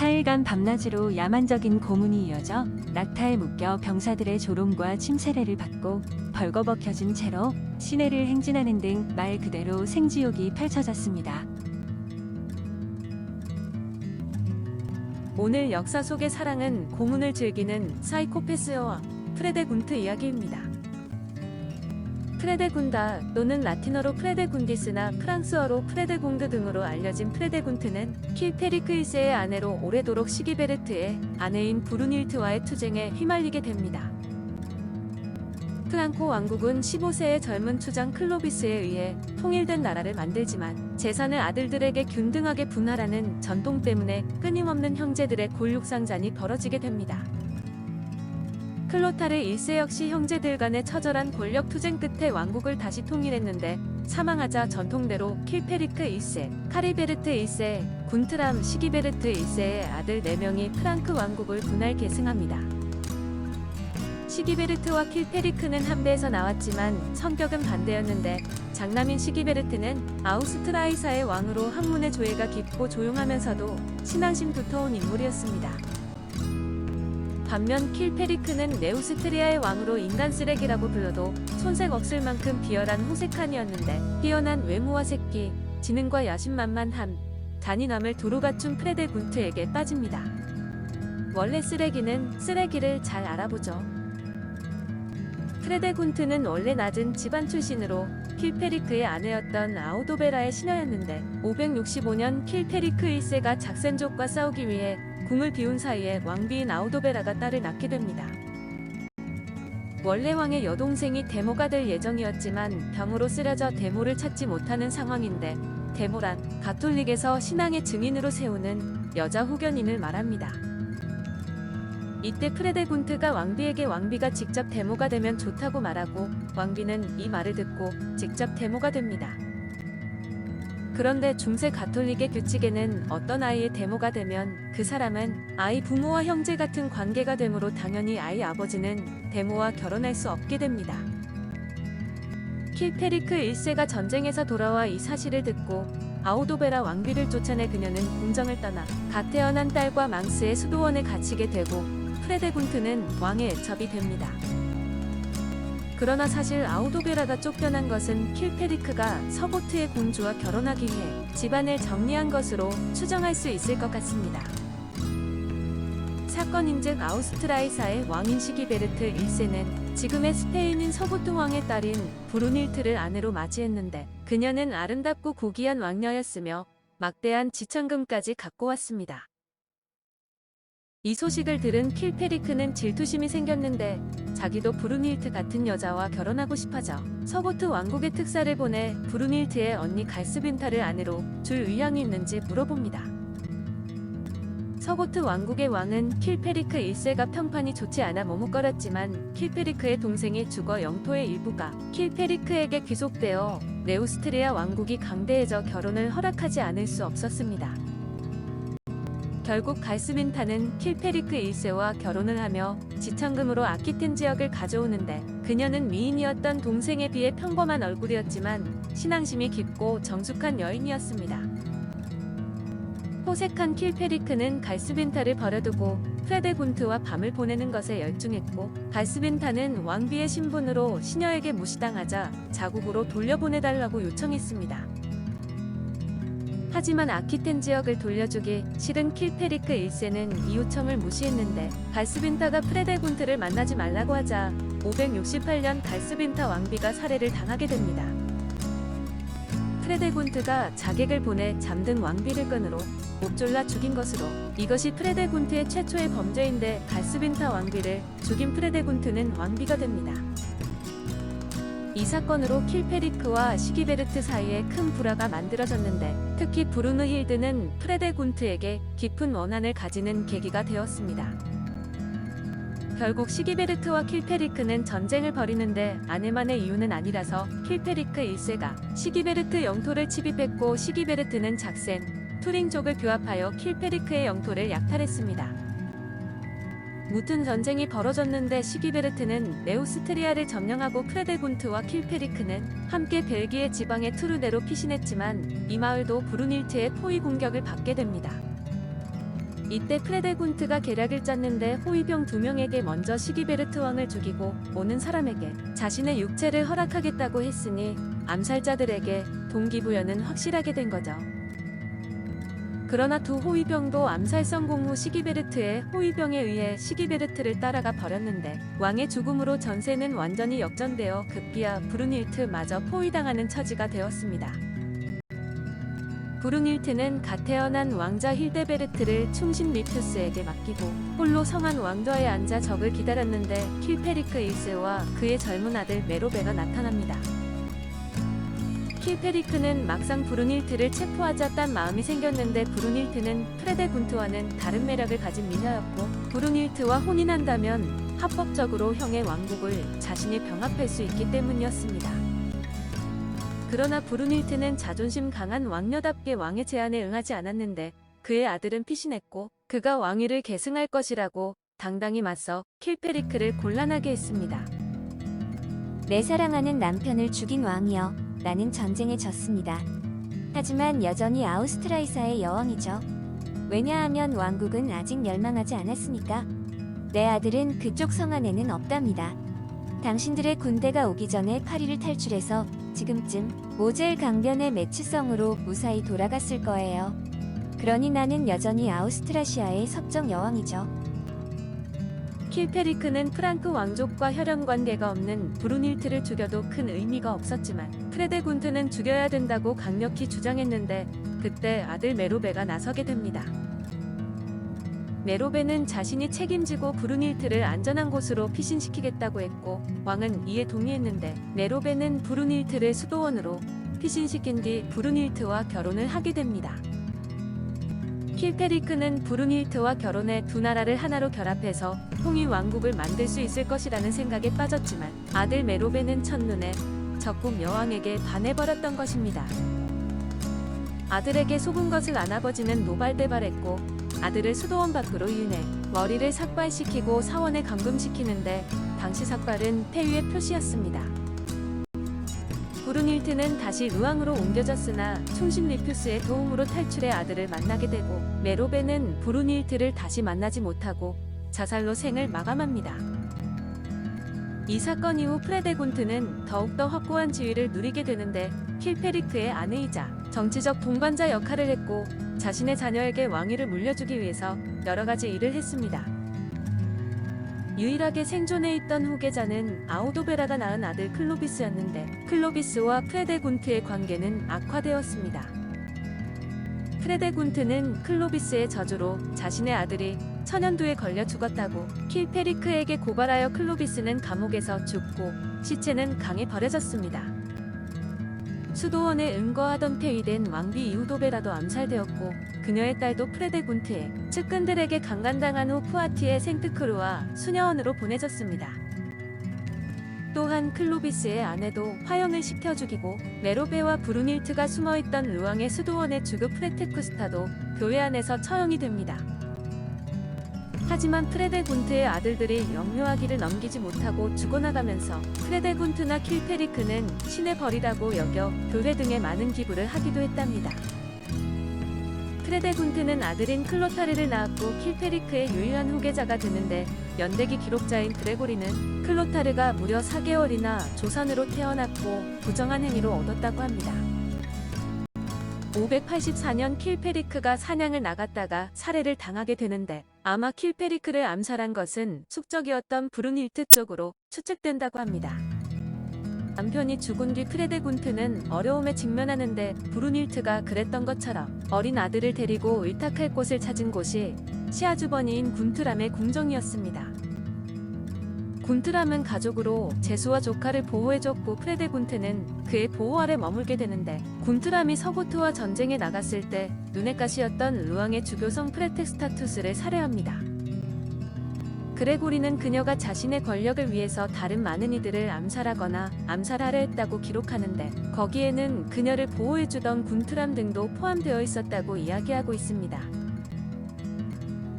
4일간 밤낮으로 야만적인 고문이 이어져 낙타에 묶여 병사들의 조롱과 침세례를 받고 벌거벗겨진 채로 시내를 행진하는 등 말 그대로 생지옥이 펼쳐졌습니다. 오늘 역사 속의 사랑은 고문을 즐기는 사이코패스 여왕 프레데 군트 이야기입니다. 프레데군다 또는 라틴어로 프레데군디스나 프랑스어로 프레데공드 등으로 알려진 프레데군트는 킬페리크 1세의 아내로 오래도록 시기베르트의 아내인 브루닐트와의 투쟁에 휘말리게 됩니다. 프랑코 왕국은 15세의 젊은 추장 클로비스에 의해 통일된 나라를 만들지만 재산을 아들들에게 균등하게 분할하는 전통 때문에 끊임없는 형제들의 골육상잔이 벌어지게 됩니다. 클로타르 1세 역시 형제들 간의 처절한 권력 투쟁 끝에 왕국을 다시 통일했는데 사망하자 전통대로 킬페리크 1세, 카리베르트 1세, 군트람 시기베르트 1세의 아들 4명이 프랑크 왕국을 분할 계승합니다. 시기베르트와 킬페리크는 한배에서 나왔지만 성격은 반대였는데 장남인 시기베르트는 아우스트라이사의 왕으로 학문의 조예가 깊고 조용하면서도 신앙심 두터운 인물이었습니다. 반면 킬페리크는 네우스트리아의 왕으로 인간 쓰레기라고 불러도 손색 없을 만큼 비열한 호색한이었는데 뛰어난 외모와 새끼, 지능과 야심만만함, 잔인함을 두루 갖춘 프레데 군트에게 빠집니다. 원래 쓰레기는 쓰레기를 잘 알아보죠. 프레데 군트는 원래 낮은 집안 출신으로 킬페리크의 아내였던 아우도베라의 시녀였는데 565년 킬페리크 1세가 작센족과 싸우기 위해 궁을 비운 사이에 왕비인 아우도베라가 딸을 낳게 됩니다. 원래 왕의 여동생이 데모가 될 예정이었지만 병으로 쓰러져 데모를 찾지 못하는 상황인데 데모란 가톨릭에서 신앙의 증인으로 세우는 여자 후견인을 말합니다. 이때 프레데군트가 왕비에게 왕비가 직접 데모가 되면 좋다고 말하고 왕비는 이 말을 듣고 직접 데모가 됩니다. 그런데 중세 가톨릭의 규칙에는 어떤 아이의 데모가 되면 그 사람은 아이 부모와 형제 같은 관계가 되므로 당연히 아이 아버지는 데모와 결혼할 수 없게 됩니다. 킬페리크 1세가 전쟁에서 돌아와 이 사실을 듣고 아우도베라 왕비를 쫓아내 그녀는 궁정을 떠나 갓 태어난 딸과 망스의 수도원에 갇히게 되고 프레데군트는 왕의 애첩이 됩니다. 그러나 사실 아우도베라가 쫓겨난 것은 킬페리크가 서보트의 공주와 결혼하기 위해 집안을 정리한 것으로 추정할 수 있을 것 같습니다. 사건인즉 아우스트라이사의 왕인 시기베르트 1세는 지금의 스페인인 서보트 왕의 딸인 브루닐트를 아내로 맞이했는데 그녀는 아름답고 고귀한 왕녀였으며 막대한 지천금까지 갖고 왔습니다. 이 소식을 들은 킬페리크는 질투심이 생겼는데 자기도 브루닐트 같은 여자와 결혼하고 싶어져 서보트 왕국의 특사를 보내 브루닐트의 언니 갈스빈타를 아내로 줄 의향이 있는지 물어봅니다. 서보트 왕국의 왕은 킬페리크 1세가 평판이 좋지 않아 머뭇거렸지만 킬페리크의 동생이 죽어 영토의 일부가 킬페리크에게 귀속되어 네우스트리아 왕국이 강대해져 결혼을 허락하지 않을 수 없었습니다. 결국 갈스빈타는 킬페리크 1세와 결혼을 하며 지천금으로 아키텐 지역을 가져오는데 그녀는 미인이었던 동생에 비해 평범한 얼굴이었지만 신앙심이 깊고 정숙한 여인이었습니다. 호색한 킬페리크는 갈스빈타를 버려두고 프레데군트와 밤을 보내는 것에 열중했고 갈스빈타는 왕비의 신분으로 시녀에게 무시당하자 자국으로 돌려보내달라고 요청했습니다. 하지만 아키텐 지역을 돌려주기 싫은 킬페리크 1세는 이 요청을 무시했는데 갈스빈타가 프레데군트를 만나지 말라고 하자 568년 갈스빈타 왕비가 살해를 당하게 됩니다. 프레데군트가 자객을 보내 잠든 왕비를 끈으로 옥졸라 죽인 것으로 이것이 프레데군트의 최초의 범죄인데 갈스빈타 왕비를 죽인 프레데군트는 왕비가 됩니다. 이 사건으로 킬페리크와 시기베르트 사이에 큰 불화가 만들어졌는데 특히 브루느 힐드는 프레데군트에게 깊은 원한을 가지는 계기가 되었습니다. 결국 시기베르트와 킬페리크는 전쟁을 벌이는데 아내만의 이유는 아니라서 킬페리크 1세가 시기베르트 영토를 침입했고 시기베르트는 작센, 투링족을 규합하여 킬페리크의 영토를 약탈했습니다. 무튼 전쟁이 벌어졌는데 시기베르트는 네우스트리아를 점령하고 프레데군트와 킬페리크는 함께 벨기에 지방의 투르데로 피신했지만 이 마을도 브루닐트의 포위 공격을 받게 됩니다. 이때 프레데군트가 계략을 짰는데 호위병 두 명에게 먼저 시기베르트 왕을 죽이고 오는 사람에게 자신의 육체를 허락하겠다고 했으니 암살자들에게 동기부여는 확실하게 된 거죠. 그러나 두 호위병도 암살 성공 후 시기베르트의 호위병에 의해 시기베르트를 따라가 버렸는데 왕의 죽음으로 전세는 완전히 역전되어 급기야 브루닐트마저 포위당하는 처지가 되었습니다. 브루닐트는 갓 태어난 왕자 힐데베르트를 충신 리투스에게 맡기고 홀로 성한 왕좌에 앉아 적을 기다렸는데 킬페리크 1세와 그의 젊은 아들 메로베가 나타납니다. 킬페리크는 막상 브루닐트를 체포하자 딴 마음이 생겼는데 브루닐트는 프레데 군트와는 다른 매력을 가진 미녀였고 브루닐트와 혼인한다면 합법적으로 형의 왕국을 자신이 병합할 수 있기 때문이었습니다. 그러나 브루닐트는 자존심 강한 왕녀답게 왕의 제안에 응하지 않았는데 그의 아들은 피신했고 그가 왕위를 계승할 것이라고 당당히 맞서 킬페리크를 곤란하게 했습니다. 내 사랑하는 남편을 죽인 왕이여 나는 전쟁에 졌습니다. 하지만 여전히 아우스트라이사의 여왕이죠. 왜냐하면 왕국은 아직 멸망하지 않았으니까. 내 아들은 그쪽 성 안에는 없답니다. 당신들의 군대가 오기 전에 파리를 탈출해서 지금쯤 모젤 강변의 매치성으로 무사히 돌아갔을 거예요. 그러니 나는 여전히 아우스트라시아의 섭정 여왕이죠. 킬페리크는 프랑크 왕족과 혈연 관계가 없는 브루닐트를 죽여도 큰 의미가 없었지만 프레데군트는 죽여야 된다고 강력히 주장했는데 그때 아들 메로베가 나서게 됩니다. 메로베는 자신이 책임지고 브루닐트를 안전한 곳으로 피신시키겠다고 했고 왕은 이에 동의했는데 메로베는 브루닐트를 수도원으로 피신시킨 뒤 브루닐트와 결혼을 하게 됩니다. 킬페리크는 브루닐트와 결혼해 두 나라를 하나로 결합해서 통일 왕국을 만들 수 있을 것이라는 생각에 빠졌지만 아들 메로베는 첫눈에 적국 여왕에게 반해버렸던 것입니다. 아들에게 속은 것을 안아버지는 노발대발했고 아들을 수도원 밖으로 유인해 머리를 삭발시키고 사원에 감금시키는데 당시 삭발은 폐위의 표시였습니다. 브루닐트는 다시 루앙으로 옮겨졌으나 충신 리퓨스의 도움으로 탈출해 아들을 만나게 되고 메로베는 브루닐트를 다시 만나지 못하고 자살로 생을 마감합니다. 이 사건 이후 프레데곤트는 더욱더 확고한 지위를 누리게 되는데 킬페리크의 아내이자 정치적 동반자 역할을 했고 자신의 자녀에게 왕위를 물려주기 위해서 여러 가지 일을 했습니다. 유일하게 생존해 있던 후계자는 아우도베라가 낳은 아들 클로비스였는데 클로비스와 프레데군트의 관계는 악화되었습니다. 프레데군트는 클로비스의 저주로 자신의 아들이 천연두에 걸려 죽었다고 킬페리크에게 고발하여 클로비스는 감옥에서 죽고 시체는 강에 버려졌습니다. 수도원에 은거하던 폐위된 왕비 이우도베라도 암살되었고 그녀의 딸도 프레데군트에 측근들에게 강간당한 후 푸아티의 생트크루와 수녀원으로 보내졌습니다. 또한 클로비스의 아내도 화형을 시켜 죽이고 메로베와 브루닐트가 숨어있던 루앙의 수도원의 주교 프레테쿠스타도 교회 안에서 처형이 됩니다. 하지만 프레데군트의 아들들이 영유아기를 넘기지 못하고 죽어나가면서 프레데군트나 킬페리크는 신의 벌이라고 여겨 교회 등에 많은 기부를 하기도 했답니다. 프레데군트는 아들인 클로타르를 낳았고 킬페리크의 유일한 후계자가 되는데 연대기 기록자인 그레고리는 클로타르가 무려 4개월이나 조선으로 태어났고 부정한 행위로 얻었다고 합니다. 584년 킬페리크가 사냥을 나갔다가 살해를 당하게 되는데 아마 킬페리크를 암살한 것은 숙적이었던 브루닐트 쪽으로 추측된다고 합니다. 남편이 죽은 뒤 프레데군트는 어려움에 직면하는데 브루닐트가 그랬던 것처럼 어린 아들을 데리고 의탁할 곳을 찾은 곳이 시아주버니인 군트람의 궁정이었습니다. 군트람은 가족으로 제수와 조카를 보호해줬고 프레데 군트는 그의 보호 아래 머물게 되는데 군트람이 서고트와 전쟁에 나갔을 때 눈의 가시였던 루앙의 주교성 프레텍스타투스를 살해합니다. 그레고리는 그녀가 자신의 권력을 위해서 다른 많은 이들을 암살하거나 암살하려 했다고 기록하는데 거기에는 그녀를 보호해주던 군트람 등도 포함되어 있었다고 이야기하고 있습니다.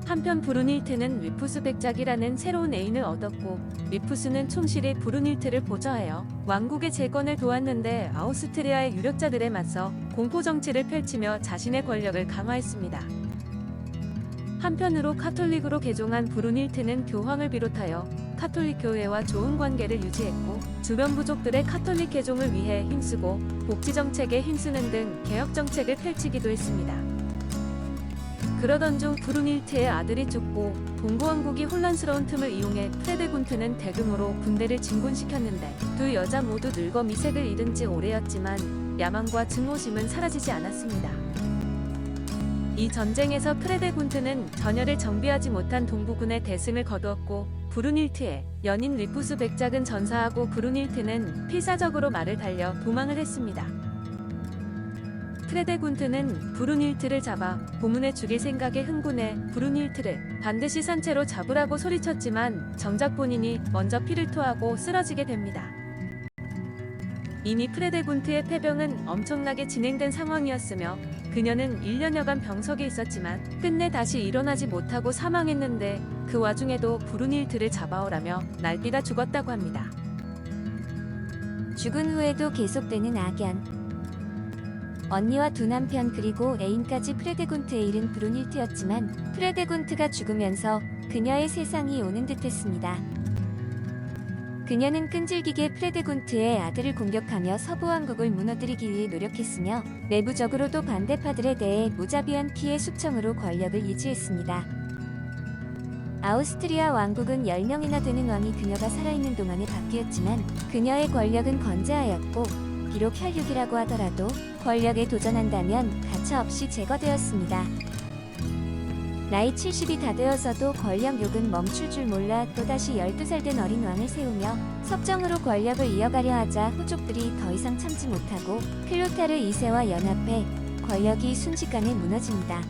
한편 브루닐트는 위푸스 백작이라는 새로운 애인을 얻었고 위푸스는 충실히 브루닐트를 보좌하여 왕국의 재건을 도왔는데 아우스트리아의 유력자들에 맞서 공포 정치를 펼치며 자신의 권력을 강화했습니다. 한편으로 카톨릭으로 개종한 브루닐트는 교황을 비롯하여 카톨릭 교회와 좋은 관계를 유지했고 주변 부족들의 카톨릭 개종을 위해 힘쓰고 복지 정책에 힘쓰는 등 개혁 정책을 펼치기도 했습니다. 그러던 중 브루닐트의 아들이 죽고 동고 왕국이 혼란스러운 틈을 이용해 프레데군트는 대규모로 군대를 진군시켰는데 두 여자 모두 늙어 미색을 잃은 지 오래였지만 야망과 증오심은 사라지지 않았습니다. 이 전쟁에서 프레데군트는 전열을 정비하지 못한 동부군의 대승을 거두었고 브루닐트의 연인 리푸스 백작은 전사하고 브루닐트는 필사적으로 말을 달려 도망을 했습니다. 프레데군트는 브루닐트를 잡아 고문해 죽일 생각에 흥분해 브루닐트를 반드시 산채로 잡으라고 소리쳤지만 정작 본인이 먼저 피를 토하고 쓰러지게 됩니다. 이미 프레데군트의 패병은 엄청나게 진행된 상황이었으며 그녀는 1년여간 병석에 있었지만 끝내 다시 일어나지 못하고 사망했는데 그 와중에도 브루닐트를 잡아오라며 날뛰다 죽었다고 합니다. 죽은 후에도 계속되는 악연. 언니와 두 남편 그리고 애인까지 프레데군트에 이른 브루닐트였지만 프레데군트가 죽으면서 그녀의 세상이 오는 듯했습니다. 그녀는 끈질기게 프레데군트의 아들을 공격하며 서부 왕국을 무너뜨리기 위해 노력했으며 내부적으로도 반대파들에 대해 무자비한 피해 숙청으로 권력을 유지했습니다. 아우스트리아 왕국은 10명이나 되는 왕이 그녀가 살아있는 동안에 바뀌었지만 그녀의 권력은 건재하였고 비록 혈육이라고 하더라도 권력에 도전한다면 가차없이 제거되었습니다. 나이 70이 다 되어서도 권력 욕은 멈출 줄 몰라 또다시 12살 된 어린 왕을 세우며 섭정으로 권력을 이어가려 하자 후족들이 더 이상 참지 못하고 클로타르 2세와 연합해 권력이 순식간에 무너집니다.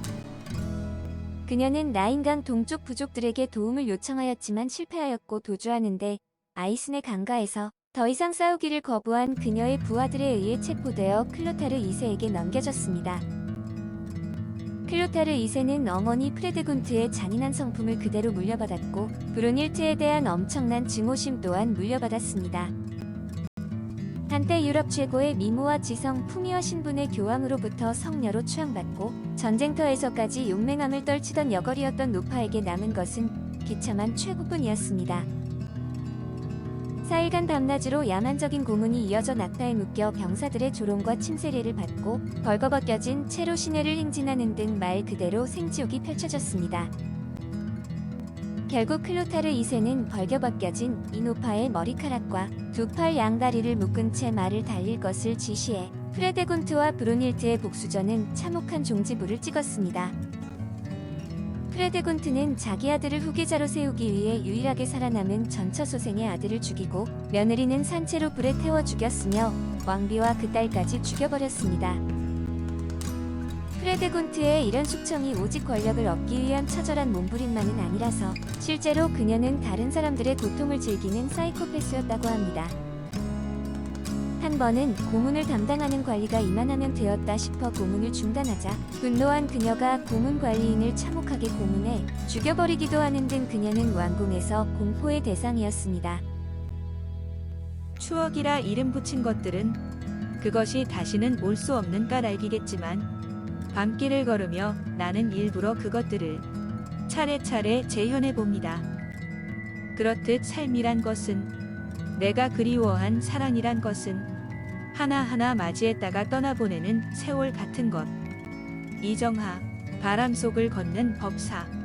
그녀는 라인강 동쪽 부족들에게 도움을 요청하였지만 실패하였고 도주하는데 아이슨의 강가에서 더 이상 싸우기를 거부한 그녀의 부하들에 의해 체포되어 클로타르 2세에게 넘겨졌습니다. 클로타르 2세는 어머니 프레드군트의 잔인한 성품을 그대로 물려받았고 브루닐트에 대한 엄청난 증오심 또한 물려받았습니다. 한때 유럽 최고의 미모와 지성, 품위와 신분의 교황으로부터 성녀로 추앙받고 전쟁터에서까지 용맹함을 떨치던 여걸이었던 노파에게 남은 것은 비참한 최후뿐이었습니다. 4일간 밤낮으로 야만적인 고문이 이어져 낙타에 묶여 병사들의 조롱과 침세례를 받고 벌거벗 겨진 채로 시내를 행진하는 등 말 그대로 생지옥이 펼쳐졌습니다. 결국 클로타르 2세는 벌겨벗겨진 이노파의 머리카락과 두 팔 양다리를 묶은 채 말을 달릴 것을 지시해 프레데군트와 브루닐트의 복수전은 참혹한 종지부를 찍었습니다. 프레데군트는 자기 아들을 후계자로 세우기 위해 유일하게 살아남은 전처소생의 아들을 죽이고 며느리는 산채로 불에 태워 죽였으며 왕비와 그 딸까지 죽여버렸습니다. 프레데군트의 이런 숙청이 오직 권력을 얻기 위한 처절한 몸부림만은 아니라서 실제로 그녀는 다른 사람들의 고통을 즐기는 사이코패스였다고 합니다. 한 번은 고문을 담당하는 관리가 이만하면 되었다 싶어 고문을 중단하자 분노한 그녀가 고문 관리인을 참혹하게 고문해 죽여버리기도 하는 등 그녀는 왕궁에서 공포의 대상이었습니다. 추억이라 이름 붙인 것들은 그것이 다시는 올 수 없는 까닭이겠지만 밤길을 걸으며 나는 일부러 그것들을 차례차례 재현해 봅니다. 그렇듯 삶이란 것은 내가 그리워한 사랑이란 것은 하나하나 맞이했다가 떠나보내는 세월 같은 것. 이정하, 바람 속을 걷는 법사.